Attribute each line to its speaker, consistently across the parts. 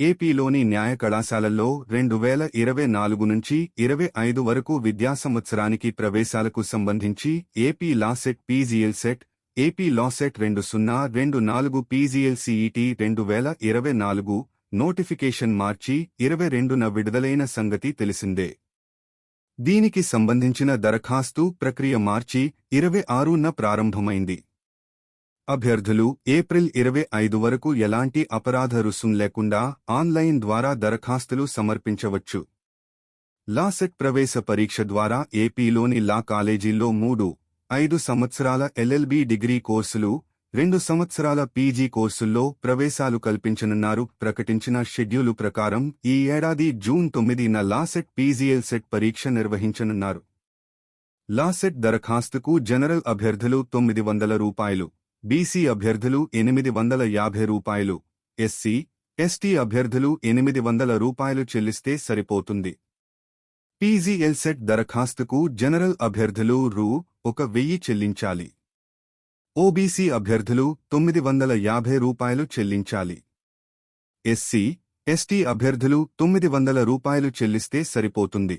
Speaker 1: ఏపీలోని న్యాయ కళాశాలల్లో రెండు వేల ఇరవై నాలుగు నుంచి ఇరవై ఐదు వరకు విద్యా సంవత్సరానికి ప్రవేశాలకు సంబంధించి AP LAWCET PGLCET AP LAWCET రెండు సున్నా రెండు నాలుగు పీజీఎల్ సిఈటి రెండు వేల ఇరవై నాలుగు నోటిఫికేషన్ మార్చి ఇరవై రెండున విడుదలైన సంగతి తెలిసిందే. దీనికి సంబంధించిన దరఖాస్తు ప్రక్రియ మార్చి ఇరవై ఆరున ప్రారంభమైంది. అభ్యర్థులు ఏప్రిల్ ఇరవై ఐదు వరకు ఎలాంటి అపరాధ రుసుం లేకుండా ఆన్లైన్ ద్వారా దరఖాస్తులు సమర్పించవచ్చు. లాసెట్ ప్రవేశ పరీక్ష ద్వారా ఏపీలోని లా కాలేజీల్లో మూడు ఐదు సంవత్సరాల ఎల్ఎల్బి డిగ్రీ కోర్సులు రెండు సంవత్సరాల పీజీ కోర్సుల్లో ప్రవేశాలు కల్పించనున్నారు. ప్రకటించిన షెడ్యూలు ప్రకారం ఈ ఏడాది జూన్ తొమ్మిదిన లాసెట్ పీజీఎల్ సెట్ పరీక్ష నిర్వహించనున్నారు. లాసెట్ దరఖాస్తుకు జనరల్ అభ్యర్థులు తొమ్మిది వందల రూపాయలు. బీసీ అభ్యర్థులు ఎనిమిది వందల యాభై రూపాయలు ఎస్సీ ఎస్టీ అభ్యర్థులు ఎనిమిది వందల రూపాయలు చెల్లిస్తే సరిపోతుంది. పీజీఎల్ సెట్ దరఖాస్తుకు జనరల్ అభ్యర్థులు రూ. ఒక వెయ్యి చెల్లించాలి. ఓబీసీ అభ్యర్థులు తొమ్మిది వందల యాభై రూపాయలు చెల్లించాలి. ఎస్సీ ఎస్టీ అభ్యర్థులు తొమ్మిది వందల రూపాయలు చెల్లిస్తే సరిపోతుంది.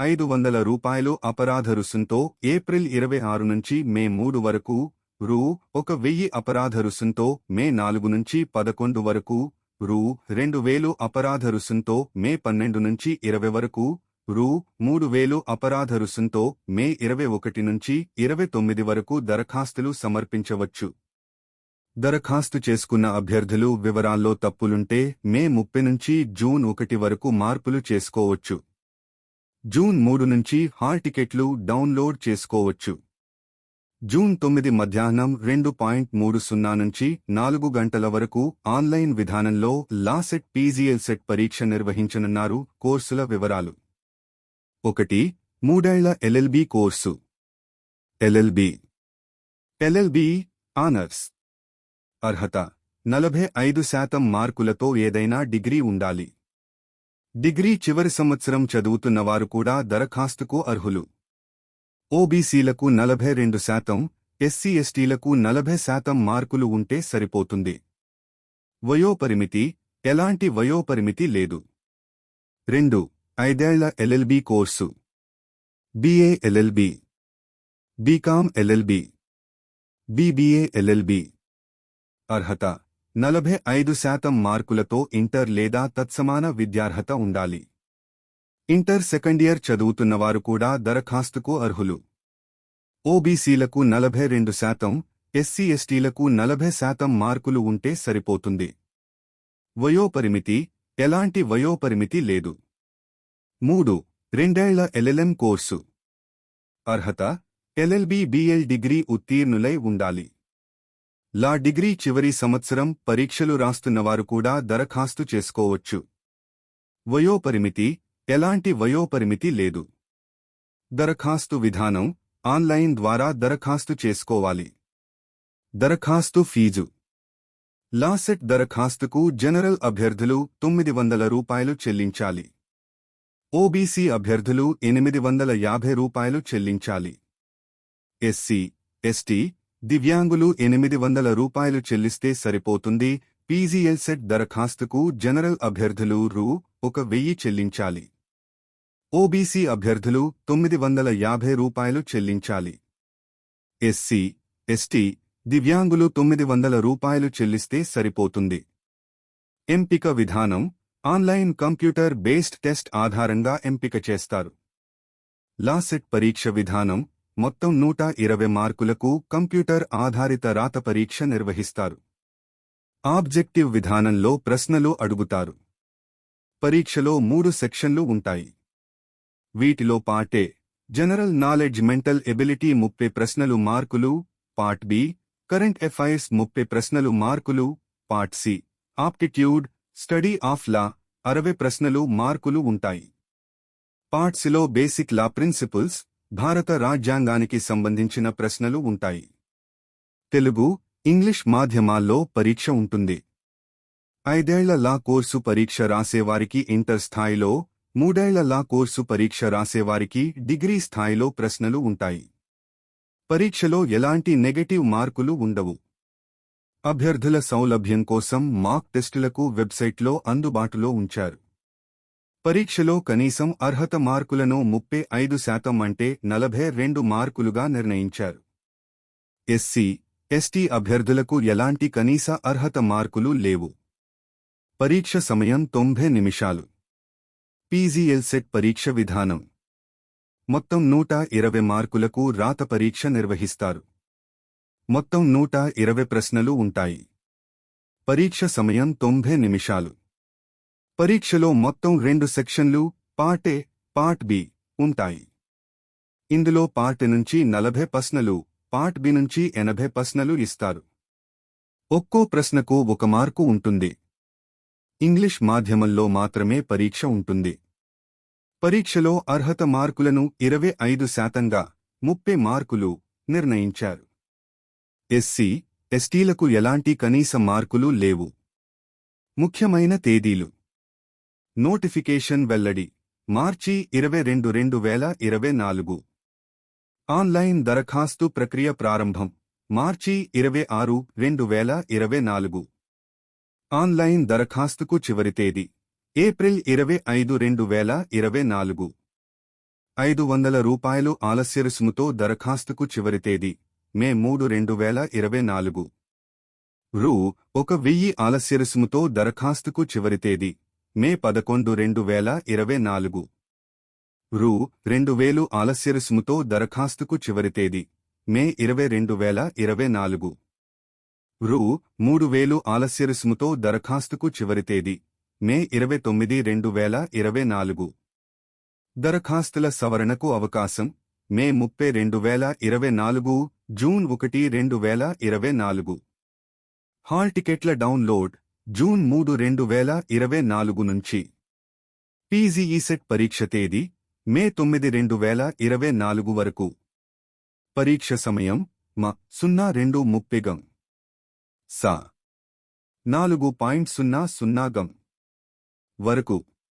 Speaker 1: ఐదు వందల రూపాయలు అపరాధ రుసుంతో ఏప్రిల్ ఇరవై ఆరు నుంచి మే మూడు వరకు రూ ఒక వెయ్యి అపరాధ రుసుంతో మే నాలుగు నుంచి పదకొండు వరకు రూ రెండు వేలు అపరాధ రుసుంతో మే పన్నెండు నుంచి ఇరవై వరకు రూ మూడు వేలు అపరాధ రుసుంతో మే ఇరవై ఒకటి నుంచి ఇరవై తొమ్మిది వరకు దరఖాస్తులు సమర్పించవచ్చు. దరఖాస్తు చేసుకున్న అభ్యర్థులు వివరాల్లో తప్పులుంటే మే ముప్పై నుంచి జూన్ ఒకటి వరకు మార్పులు చేసుకోవచ్చు. జూన్ మూడు నుంచి హాల్ టికెట్లు డౌన్లోడ్ చేసుకోవచ్చు. జూన్ తొమ్మిది మధ్యాహ్నం రెండు పాయింట్ మూడు సున్నా నుంచి నాలుగు గంటల వరకు ఆన్లైన్ విధానంలో లాసెట్ పీజీఎల్ సెట్ పరీక్ష నిర్వహించనున్నారు కోర్సుల వివరాలు. ఒకటి మూడేళ్ళ LLB course. LLB. LLB honours. అర్హత నలభై ఐదు శాతం మార్కులతో ఏదైనా డిగ్రీ ఉండాలి. డిగ్రీ చివరి సంవత్సరం చదువుతున్నవారు కూడా దరఖాస్తుకు అర్హులు. ఓబీసీలకు నలభై రెండు శాతం ఎస్సీ ఎస్టీలకు నలభై శాతం మార్కులు ఉంటే సరిపోతుంది. వయోపరిమితి ఎలాంటి వయోపరిమితి లేదు. రెండు ఐదేళ్ళ LLB course. BA LLB. BCom LLB. BBA LLB. అర్హత నలభై ఐదు శాతం మార్కులతో ఇంటర్ లేదా తత్సమాన విద్యార్హత ఉండాలి. ఇంటర్ సెకండ్ ఇయర్ చదువుతున్నవారు కూడా దరఖాస్తుకు అర్హులు. ఓబీసీలకు నలభై రెండు శాతం ఎస్సీ ఎస్టీలకు నలభై శాతం మార్కులు ఉంటే సరిపోతుంది. వయోపరిమితి ఎలాంటి వయోపరిమితి లేదు. మూడు రెండేళ్ళ ఎల్ఎల్ఎం కోర్సు. అర్హత ఎల్ఎల్బి బిఎల్ డిగ్రీ ఉత్తీర్ణులై ఉండాలి. లా డిగ్రీ చివరి సంవత్సరం పరీక్షలు రాస్తున్నవారు కూడా దరఖాస్తు చేసుకోవచ్చు. వయోపరిమితి ఎలాంటి వయోపరిమితి లేదు. దరఖాస్తు విధానం ఆన్లైన్ ద్వారా దరఖాస్తు చేసుకోవాలి. దరఖాస్తు ఫీజు. లాసెట్ దరఖాస్తుకు జనరల్ అభ్యర్థులు తొమ్మిది వందల రూపాయలు చెల్లించాలి. ఓబీసీ అభ్యర్థులు ఎనిమిది వందల యాభై రూపాయలు చెల్లించాలి. ఎస్సీ ఎస్టీ దివ్యాంగులు ఎనిమిది వందల రూపాయలు చెల్లిస్తే సరిపోతుంది. పీజీఎల్ సెట్ దరఖాస్తుకు జనరల్ అభ్యర్థులు రూ. ఒక వెయ్యి చెల్లించాలి. ఓబీసీ అభ్యర్థులు తొమ్మిది వందల యాభై రూపాయలు చెల్లించాలి. ఎస్సీ ఎస్టీ దివ్యాంగులు తొమ్మిది వందల రూపాయలు చెల్లిస్తే సరిపోతుంది. ఎంపిక విధానం ఆన్లైన్ కంప్యూటర్ బేస్డ్ టెస్ట్ ఆధారంగా ఎంపిక చేస్తారు. లాసెట్ పరీక్ష విధానం మొత్తం నూట ఇరవై మార్కులకు కంప్యూటర్ ఆధారిత రాత పరీక్ష నిర్వహిస్తారు. ఆబ్జెక్టివ్ విధానంలో ప్రశ్నలు అడుగుతారు. పరీక్షలో మూడు సెక్షన్లు ఉంటాయి. వీటిలో పార్టే జనరల్ నాలెడ్జ్ మెంటల్ ఎబిలిటీ ముప్పై ప్రశ్నలు మార్కులు పార్ట్ బి కరెంట్ ఎఫ్ఐఎస్ ముప్పై ప్రశ్నలు మార్కులు part C aptitude study of law అరవై ప్రశ్నలు మార్కులు ఉంటాయి. పార్ట్ సిలో బేసిక్ లా ప్రిన్సిపల్స్ భారత రాజ్యాంగానికి సంబంధించిన ప్రశ్నలు ఉంటాయి. తెలుగు ఇంగ్లీష్ మాధ్యమాల్లో పరీక్ష ఉంటుంది. ఐదేళ్ళ లా కోర్సు పరీక్ష రాసేవారికి ఇంటర్ స్థాయిలో మూడేళ్ళ లా కోర్సు పరీక్ష రాసేవారికి డిగ్రీ స్థాయిలో ప్రశ్నలు ఉంటాయి. పరీక్షలో ఎలాంటి నెగటివ్ మార్కులు ఉండవు. అభ్యర్థుల సౌలభ్యం కోసం మాక్ టెస్టులకు వెబ్సైట్లో అందుబాటులో ఉంచారు. పరీక్షలో కనీసం అర్హత మార్కులను ముప్పై ఐదు శాతం అంటే నలభై రెండు మార్కులుగా నిర్ణయించారు. ఎస్సీ ఎస్టీ అభ్యర్థులకు ఎలాంటి కనీస అర్హత మార్కులు లేవు. పరీక్ష సమయం తొంభై నిమిషాలు. పీజీఎల్ సెట్ పరీక్ష విధానం. మొత్తం నూట ఇరవై మార్కులకు రాత పరీక్ష నిర్వహిస్తారు. మొత్తం నూట ఇరవై ప్రశ్నలు ఉంటాయి. పరీక్ష సమయం తొంభై నిమిషాలు. పరీక్షలో మొత్తం రెండు సెక్షన్లు పార్ట్ ఏ పార్ట్ బి ఉంటాయి. ఇందులో పార్ట్ నుంచి నలభై ప్రశ్నలు పార్ట్ బి నుంచి ఎనభై ప్రశ్నలు ఇస్తారు. ఒక్కో ప్రశ్నకు ఒక మార్కు ఉంటుంది. ఇంగ్లీష్ మాధ్యమంలో మాత్రమే పరీక్ష ఉంటుంది. పరీక్షలో అర్హత మార్కులను ఇరవై ఐదు శాతంగా ముప్పై మార్కులు నిర్ణయించారు. ఎస్సీ ఎస్టీలకు ఎలాంటి కనీస మార్కులు లేవు. ముఖ్యమైన తేదీలు. నోటిఫికేషన్ వెల్లడి. మార్చి ఇరవై రెండు రెండు వేల ఇరవై నాలుగు. ఆన్లైన్ దరఖాస్తు ప్రక్రియ ప్రారంభం. మార్చి ఇరవై ఆరు రెండు వేల ఇరవై నాలుగు. ఆన్లైన్ దరఖాస్తుకు చివరి తేదీ. ఏప్రిల్ ఇరవై ఐదు రెండు వేల ఇరవై నాలుగు. ఐదు వందల రూపాయలు ఆలస్య రుసుముతో దరఖాస్తుకు చివరి తేదీ. మే మూడు రెండు వేల ఇరవై నాలుగు. రూ. ఒక వెయ్యి ఆలస్య రుసుముతో దరఖాస్తుకు చివరి తేదీ. మే పదకొండు రెండు వేల ఇరవై నాలుగు. రూ. రెండు వేలు ఆలస్య రుసుముతో దరఖాస్తుకు చివరి తేదీ. మే ఇరవై రెండు వేల ఇరవై నాలుగు. రూ మూడు వేలు ఆలస్య రుసుముతో దరఖాస్తుకు చివరి తేదీ. మే ఇరవై తొమ్మిది రెండు వేల ఇరవై నాలుగు. దరఖాస్తుల సవరణకు అవకాశం. మే ముప్పై రెండు వేల ఇరవై నాలుగు జూన్ ఒకటి రెండు వేల ఇరవై నాలుగు. హాల్ టికెట్ల డౌన్లోడ్ జూన్ మూడు రెండు వేల ఇరవై నాలుగు నుంచి. పీజీఈసెట్ పరీక్ష తేదీ మే తొమ్మిది రెండు వేల ఇరవై నాలుగు వరకు. పరీక్ష సమయం మ సున్నా రెండు ముప్పిగం. సా. నాలుగు పాయింట్ సున్నా సున్నా గం. వరకు.